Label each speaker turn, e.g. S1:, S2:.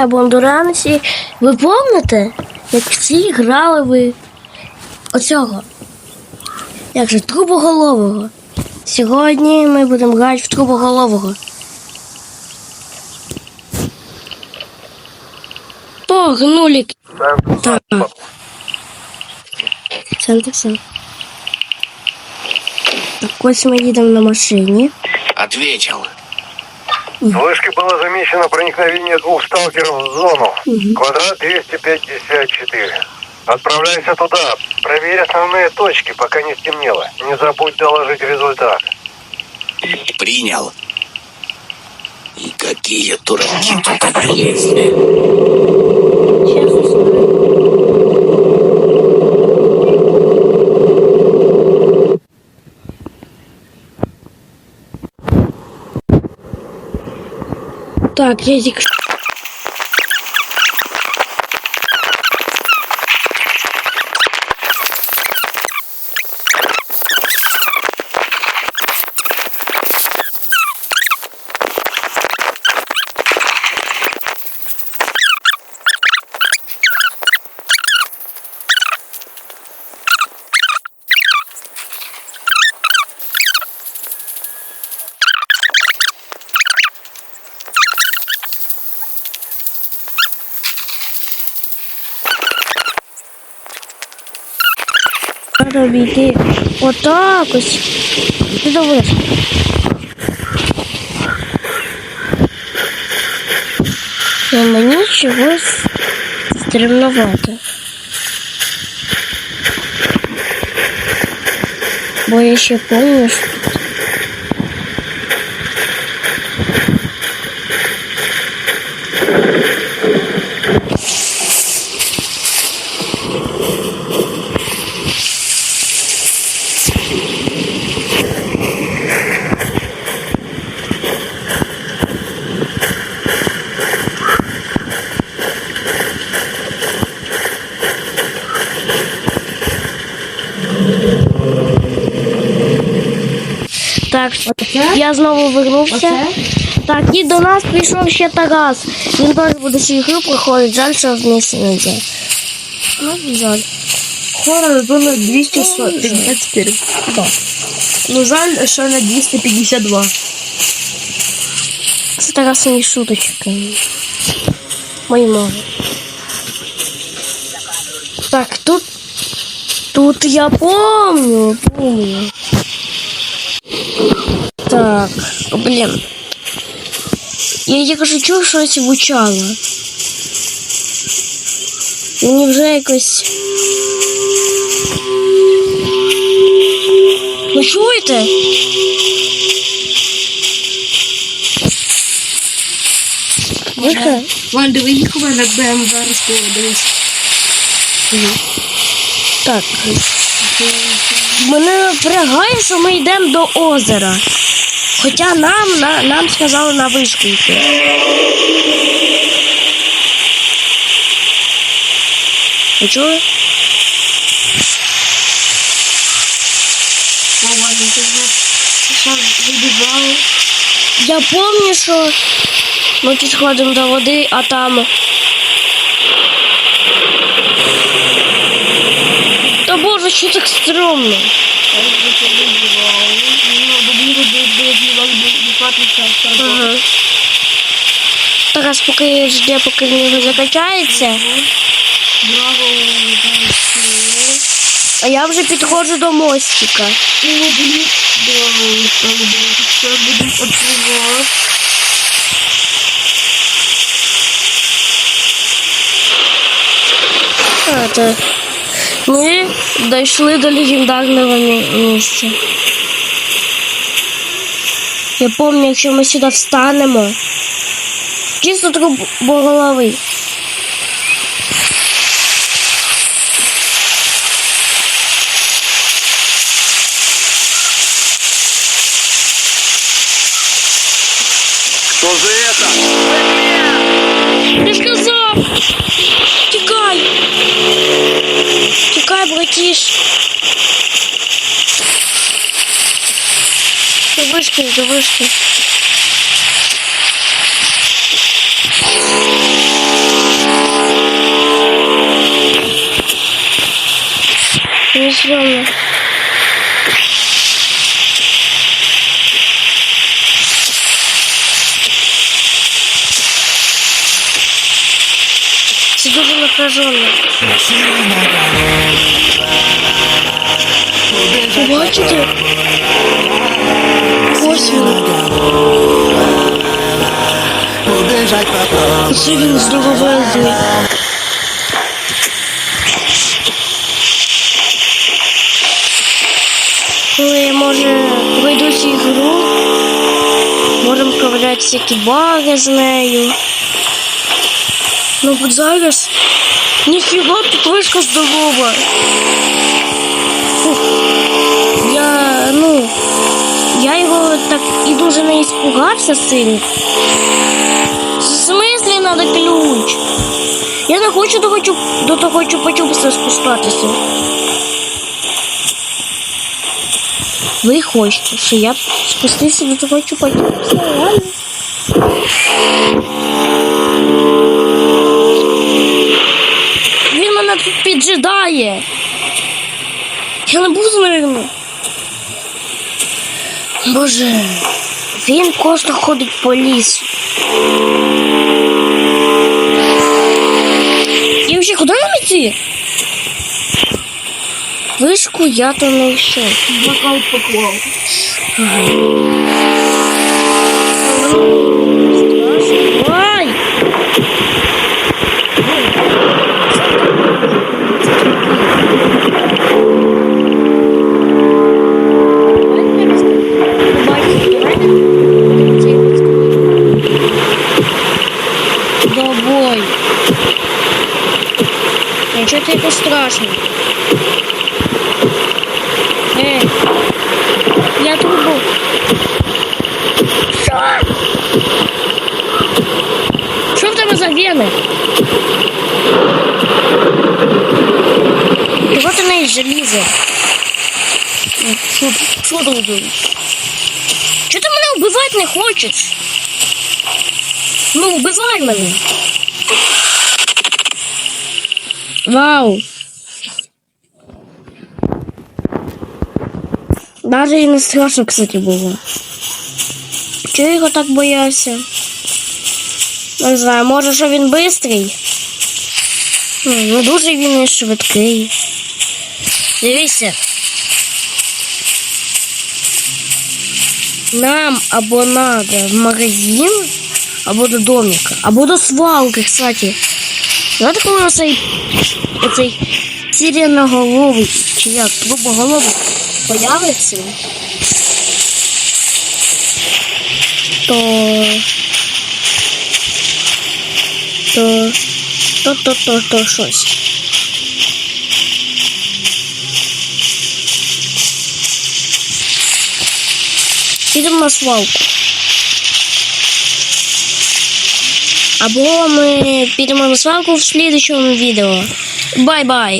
S1: Я Бондуранці. Ви пам'ятаєте, як всі грали ви оцього? Як же трубоголового? Сьогодні ми будемо грати в трубоголового. Погнули. Так. Центр сам. Так, ось ми їдемо на машині.
S2: Ответил.
S3: С вышки было замечено проникновение двух сталкеров в зону. Квадрат 254. Отправляйся туда. Проверь основные точки, пока не стемнело. Не забудь доложить результат.
S2: Принял. И какие дураки тут влезли.
S1: Сейчас я тільки Треба отак ось. Ти доводиш. Ну, мені чогось стремновато. Бо я ще помню, що Я знову вернувся. Так, і до нас прийшов ще Тарас. Він теж буде цю ігру проходить. Жаль, що вместе не йде. Ну, жаль.
S4: Хоррор было 254.
S1: Да.
S4: Ну жаль, що на 252.
S1: Це Тарас не шуточки. Мої мови. Так, тут. Тут я помню, помню. Так, блін. Я тільки що чув, щось звучало. Мені вже якось. Ви чуєте? Виха?
S4: Вань, диви, їх у мене БМ зараз дивись.
S1: Так. Мене напрягає, що ми йдемо до озера. Хоча нам, на, нам сказали на вишку йти. Ви чули? Я пам'ятаю, що ми підходимо до води, а там. Та боже, що так стрьомно? Ага. Тарас поки жде, поки в нього закачається. А я вже підходжу до мостика.
S4: Блін. Да, там буде. Це буде відпливати.
S1: А, то ми дійшли до легендарного мі- місця. Я пам'ятаю, якщо ми сюди встанемо. Чисто трубоголовий.
S2: Что за это?
S1: облетіш. До вишки, до вишки. Не зйомно. Це дуже. Ви Бачите? Ось він. Це він здоровезний. Коли може пройду цю ігру, можемо проявляти всякі баги з нею. Ну от зараз ніфіга тут вишка здорова. Фух. Я, ну, я його так і дуже не іспугався сильно. В смислі надо ключ? Я не хочу до, хочу, до того чупа-чупса спускатися. Ви хочете, що я спустився до того чупа-чупса? Ладно. Він мене тут піджидає. Я не буду, наверное. Боже, він просто ходить по лісу. І взагалі, куди нам йти? Вишку я то не йшов.
S4: Бокал поклав.
S1: Ай! Ничего тебе страшно. Эй, я трубу. Що? Що в тебе за вени? Чого ти не із желіза? Що, що ти робив? Чого ти мене вбивати не хочеш? Ну, вбивай мене. Вау. Даже і не страшно, кстати, було. Чого його так боявся? Не знаю, може, що він бистрий? Ну, Не дуже він і швидкий. Дивіться. Нам або надо в магазин, або до домика, або до свалки, кстати. Знаєте, коли оцей, оцей сиреноголовий, чи як, трубоголовий появиться, то то то то то то щось. Підемо на свалку. Або ми підемо на свалку в слідчому відео. Бай-бай!